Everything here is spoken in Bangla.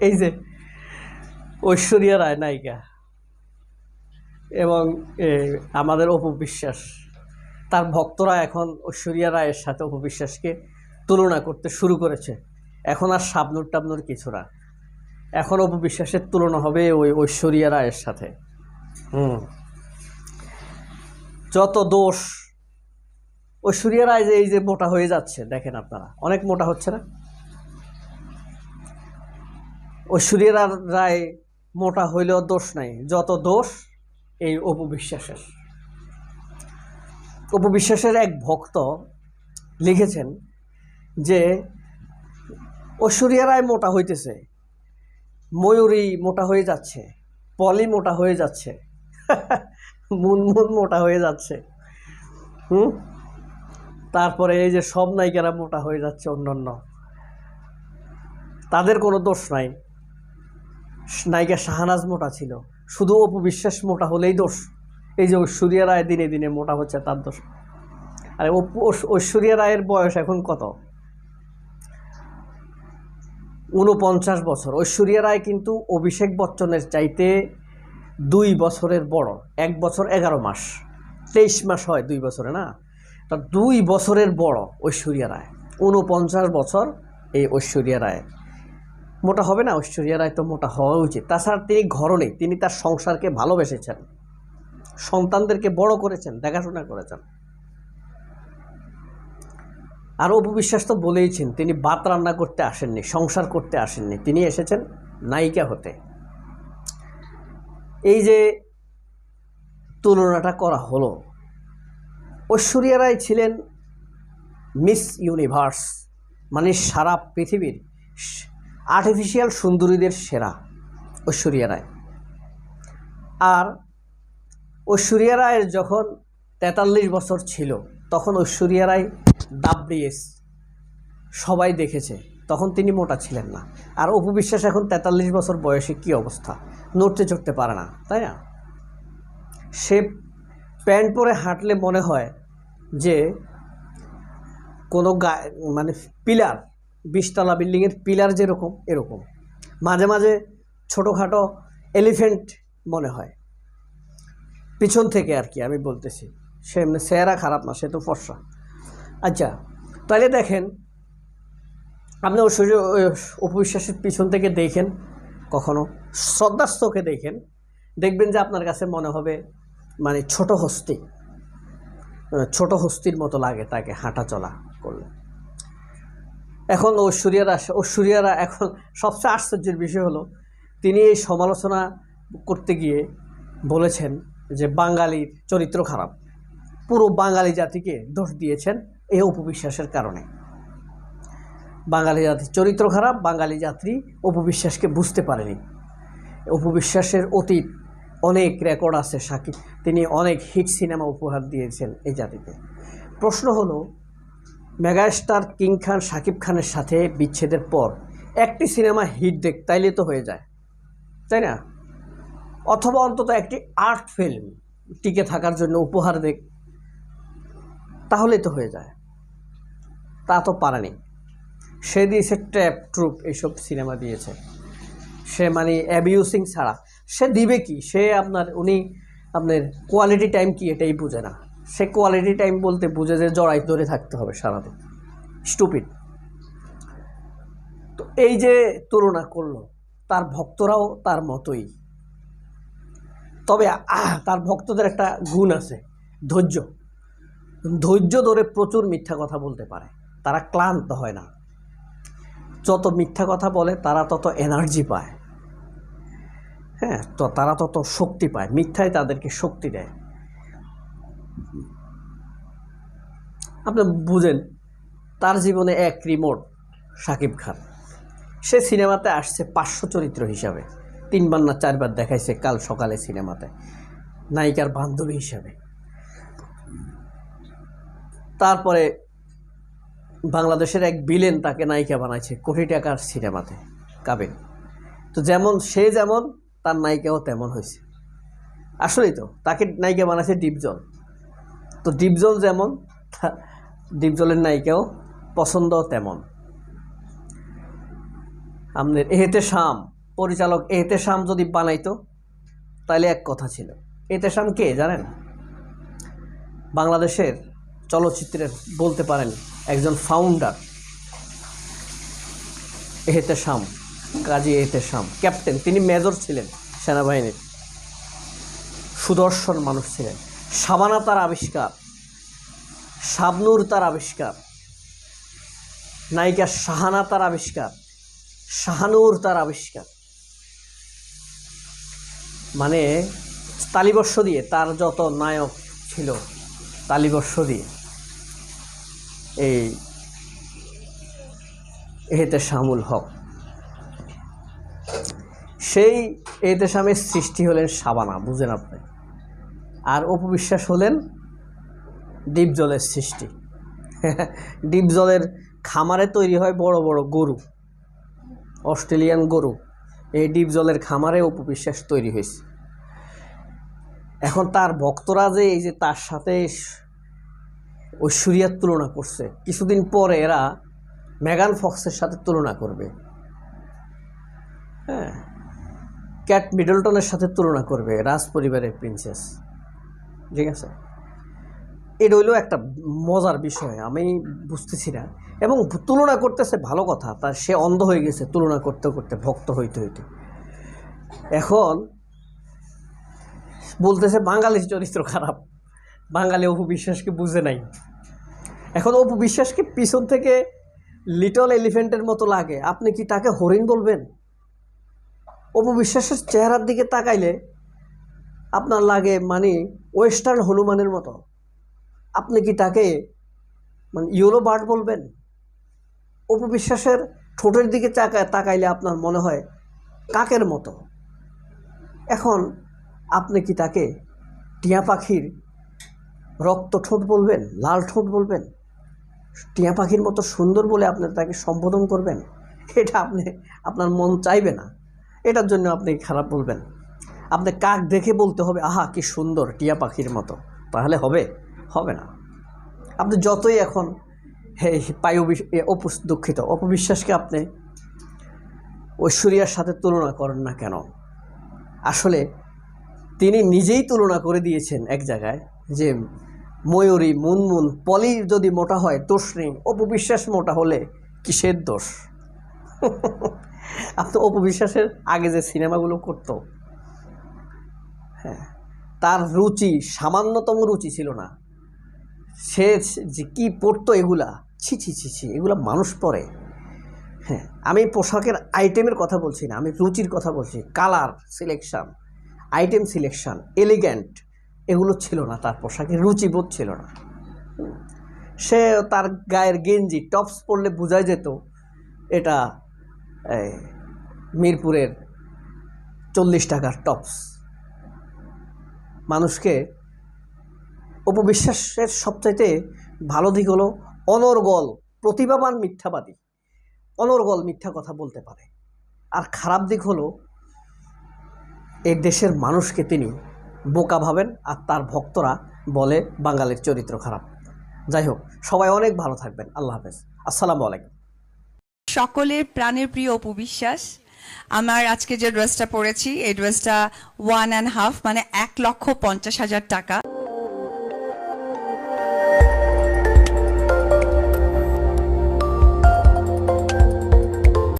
এই যে ঐশ্বরিয়া রায় নায়িকা এবং আমাদের অপবিশ্বাস। তার ভক্তরা এখন ঐশ্বরিয়া রায়ের সাথে অপবিশ্বাসকে তুলনা করতে শুরু করেছে। এখন আর শাবনুর টাবনুর কিছু না। এখন অপবিশ্বাসের তুলনা হবে ওই ঐশ্বরিয়া রায়ের সাথে। হুম। যত দোষ, ঐশ্বরিয়া রায় যে এই যে মোটা হয়ে যাচ্ছে, দেখেন আপনারা, অনেক মোটা হচ্ছে না? ঐশ্বরিয়া রায় মোটা হইলেও দোষ নাই। যত দোষ, এই অপবিশ্বাসের। অপবিশ্বাসের এক ভক্ত লিখেছেন যে ঐশ্বরিয়া রায় মোটা হইতেছে। ময়ূরী মোটা হয়ে যাচ্ছে। পলি মোটা হয়ে যাচ্ছে। মুনমুন মোটা হয়ে যাচ্ছে। হুম? তারপরে এই যে সব নায়িকারা মোটা হয়ে যাচ্ছে অন্যান্য। তাদের কোনো দোষ নাই। নায়িকা শাহানাজ মোটা ছিল। শুধু অপবিশ্বাস মোটা হলেই দোষ। এই যে ঐশ্বরিয়া রায় দিনে দিনে মোটা হচ্ছে, তার দোষ। আরে অপু ঐশ্বরিয়া রায়ের বয়স এখন কত? উনপঞ্চাশ বছর। ঐশ্বরিয়া রায় কিন্তু অভিষেক বচ্চনের চাইতে দুই বছরের বড়। এক বছর এগারো মাস। তেইশ মাস হয় দুই বছরে, না? তা দুই বছরের বড় ঐশ্বরিয়া রায়। উনপঞ্চাশ বছর এই ঐশ্বরিয়া রায়। মোটা হবে না, ঐশ্বরিয়া রায় তো মোটা হওয়া উচিত। তাছাড়া তিনি ঘরণী তিনি তার সংসারকে ভালোবেসেছেন, সন্তানদেরকে বড় করেছেন, দেখাশোনা করেছেন। আর অপবিশ্বাস তো বলেইছেন, তিনি ভাত রান্না করতে আসেননি, সংসার করতে আসেননি, তিনি এসেছেন নায়িকা হতে। এই যে তুলনাটা করা হলো, ঐশ্বরিয়া রায় ছিলেন মিস ইউনিভার্স মানে সারা পৃথিবীর আর্টিফিশিয়াল সুন্দরীদের সেরা, ঐশ্বরিয়া রায়। আর ঐশ্বরিয়া রায়ের যখন তেতাল্লিশ বছর ছিল, তখন ঐশ্বরিয়া রায় দাবড়িয়েস সবাই দেখেছে, তখন তিনি মোটা ছিলেন না। আর অপবিশ্বাস এখন তেতাল্লিশ বছর বয়সে কী অবস্থা? নড়তে চড়তে পারে না, তাই না? সে প্যান্ট পরে হাঁটলে মনে হয় যে কোনো গা মানে পিলার বিশতলা বিল্ডিংয়ের পিলার যেরকম এরকম। মাঝে মাঝে ছোটোখাটো এলিফেন্ট মনে হয়। পিছন থেকে আর কি আমি বলতেছি। সে এমনি চেহারা খারাপ না সে তো ফর্সা। আচ্ছা তাহলে দেখেন আপনি ঐশ্বর্য উপবিশ্বাসের পিছন থেকে দেখেন কখনো শ্রদ্ধার চোখে দেখেন দেখবেন যে আপনার কাছে মনে হবে মানে ছোট হস্তি আহ, ছোট হস্তির মতো লাগে তাকে হাঁটা চলা করলে। এখন ঐশ্বরিয়ারা ঐশ্বরিয়ারা এখন সবচেয়ে আশ্চর্যের বিষয় হলো, তিনি এই সমালোচনা করতে গিয়ে বলেছেন যে বাঙালির চরিত্র খারাপ। পুরো বাঙালি জাতিকে দোষ দিয়েছেন এই উপবিশ্বাসের কারণে। বাঙালি জাতির চরিত্র খারাপ, বাঙালি যাত্রী উপবিশ্বাসকে বুঝতে পারেনি। উপবিশ্বাসের অতীত অনেক রেকর্ড আছে সাকিব, তিনি অনেক হিট সিনেমা উপহার দিয়েছেন এই জাতিতে। প্রশ্ন হলো মেগাস্টার কিং খান, শাকিব খানের সাথে বিচ্ছেদের পর একটি সিনেমা হিট দেখ তাইলে তো হয়ে যায়, তাই না? অথবা অন্তত একটি আর্ট ফিল্ম টিকে থাকার জন্য উপহার দেখ, তাহলেই তো হয়ে যায়। তা তো পারেনি সে দিয়েছে ট্র্যাপ ট্রুপ এইসব সিনেমা দিয়েছে। সে মানে অ্যাবিউসিং ছাড়া। সে দিবে কি? সে আপনার, উনি আপনার কোয়ালিটি টাইম কি এটাই বুঝে না। সে কোয়ালিটি টাইম বলতে বুঝে যে জড়াই ধরে থাকতে হবে সারাদিন। স্টুপিড তো এই যে তুলনা করল, তার ভক্তরাও তার মতোই। তবে তার ভক্তদের একটা গুণ আছে, ধৈর্য। ধৈর্য ধরে প্রচুর মিথ্যা কথা বলতে পারে, তারা ক্লান্ত হয় না। যত মিথ্যা কথা বলে, তারা তত এনার্জি পায়। হ্যাঁ তো তারা তত শক্তি পায় মিথ্যায় তাদেরকে শক্তি দেয়। আপনি বুঝেন, তার জীবনে এক রিমোট সাকিব খান। সে সিনেমাতে আসছে পার্শ্ব চরিত্র হিসাবে। তিনবার না চারবার দেখাইছে কাল সকালে সিনেমাতে। নায়িকার বান্ধবী হিসাবে। তারপরে বাংলাদেশের এক বিলেন তাকে নায়িকা বানাইছে কোটি টাকার সিনেমাতে, কাবিন। তো যেমন, সে যেমন, তার নায়িকাও তেমন হয়েছে আসলেই তো, তাকে নায়িকা বানাইছে ডিপজল। তো ডিপজল যেমন ডিপজলের নায়িকাও পছন্দ তেমন। আমাদের এহেতে শাম, পরিচালক এহেতে শাম যদি বানাইতো তাহলে এক কথা ছিল। এহেতে শাম কে জানেন? বাংলাদেশের চলচ্চিত্রের বলতে পারেন একজন ফাউন্ডার এহেতে শাম, কাজী এহেতে শাম ক্যাপ্টেন তিনি মেজর ছিলেন সেনাবাহিনীর। সুদর্শন মানুষ ছিলেন। সাবানা তার আবিষ্কার, শাবনুর তার আবিষ্কার, নায়িকা শাহানা তার আবিষ্কার, শাহানুর তার আবিষ্কার। মানে তালিবর্ষ দিয়ে তার যত নায়ক ছিল, তালিবর্ষ দিয়ে এই এহেতে শামুল হক। সেই এহেতে শামের সৃষ্টি হলেন সাবানা বুঝেন আপনি। আর অপবিশ্বাস হলেন ডিপ জলের সৃষ্টি। ডিপ জলের খামারে তৈরি হয় বড় বড় গরু, অস্ট্রেলিয়ান গরু। এই ডিপ জলের খামারে অপবিশ্বাস তৈরি হয়েছে। এখন তার ভক্তরা যে এই যে তার সাথে ঐশ্বরিয়ার তুলনা করছে, কিছুদিন পরে এরা মেগান ফক্সের সাথে তুলনা করবে। হ্যাঁ ক্যাট মিডলটনের সাথে তুলনা করবে, রাজ পরিবারের প্রিন্সেস ঠিক আছে? এটা হইল একটা মজার বিষয়, আমি বুঝতেছি না। এবং তুলনা করতেছে ভালো কথা তার সে অন্ধ হয়ে গেছে তুলনা করতে করতে, ভক্ত হইতে হইতে। এখন বলতেছে বাঙালির চরিত্র খারাপ, বাঙালি অপু বিশ্বাসকে বুঝে নাই। এখন অপু বিশ্বাসকে পিছন থেকে লিটল এলিফেন্টের মতো লাগে, আপনি কি তাকে হরিণ বলবেন? অপু বিশ্বাসের চেহারার দিকে তাকাইলে আপনার লাগে মানে ওয়েস্টার্ন হনুমানের মতো। আপনি কি তাকে মানে ইউরো বার্ড বলবেন? অপবিশ্বাসের ঠোঁটের দিকে তাকায় তাকাইলে আপনার মনে হয় কাকের মতো। এখন আপনি কি তাকে টিয়া পাখির রক্ত ঠোঁট বলবেন, লাল ঠোঁট বলবেন? টিয়া পাখির মতো সুন্দর বলে আপনি তাকে সম্বোধন করবেন? এটা আপনি আপনার মন চাইবে না। এটার জন্য আপনি খারাপ বলবেন। আপনি কাক দেখে বলতে হবে, আহা, কি সুন্দর টিয়া পাখির মতো। তাহলে হবে হবে না। আপনি যতই এখন, হে অপু দুঃখিত। অপবিশ্বাসকে আপনি ঐশ্বরিয়ার সাথে তুলনা করেন না কেন? আসলে তিনি নিজেই তুলনা করে দিয়েছেন এক জায়গায় যে ময়ূরী, মুনমুন, পলি যদি মোটা হয় দোষ নেই অপবিশ্বাস মোটা হলে কিসের দোষ? আপনি অপবিশ্বাসের আগে যে সিনেমাগুলো করতো হ্যাঁ তার রুচি, সামান্যতম রুচি ছিল না। সে যে কী পড়তো এগুলা, ছি ছি ছি ছি, এগুলা মানুষ পরে হ্যাঁ আমি পোশাকের আইটেমের কথা বলছি না, আমি রুচির কথা বলছি। Colour selection item selection elegant এগুলো ছিল না, তার পোশাকের রুচিবোধ ছিল না। সে তার গায়ের গেঞ্জি টপস পরলে বোঝাই যেত, এটা মিরপুরের চল্লিশ টাকার টপস মানুষকে অপবিশ্বাসের সবচাইতে ভালো দিক হলো অনর্গল, প্রতিভাবান মিথ্যাবাদী। অনর্গল মিথ্যা কথা বলতে পারে। আর খারাপ দিক হলো এই দেশের মানুষকে তিনি বোকা ভাবেন আর তার ভক্তরা বলে বাঙালির চরিত্র খারাপ। যাই হোক, সবাই অনেক ভালো থাকবেন। আল্লাহ হাফেজ। আসসালামু আলাইকুম। সকলের প্রাণের প্রিয় অপবিশ্বাস আমার আজকে যে ড্রেসটা পরেছি, এই ড্রেসটা ওয়ান অ্যান্ড হাফ মানে এক লক্ষ পঞ্চাশ হাজার টাকা।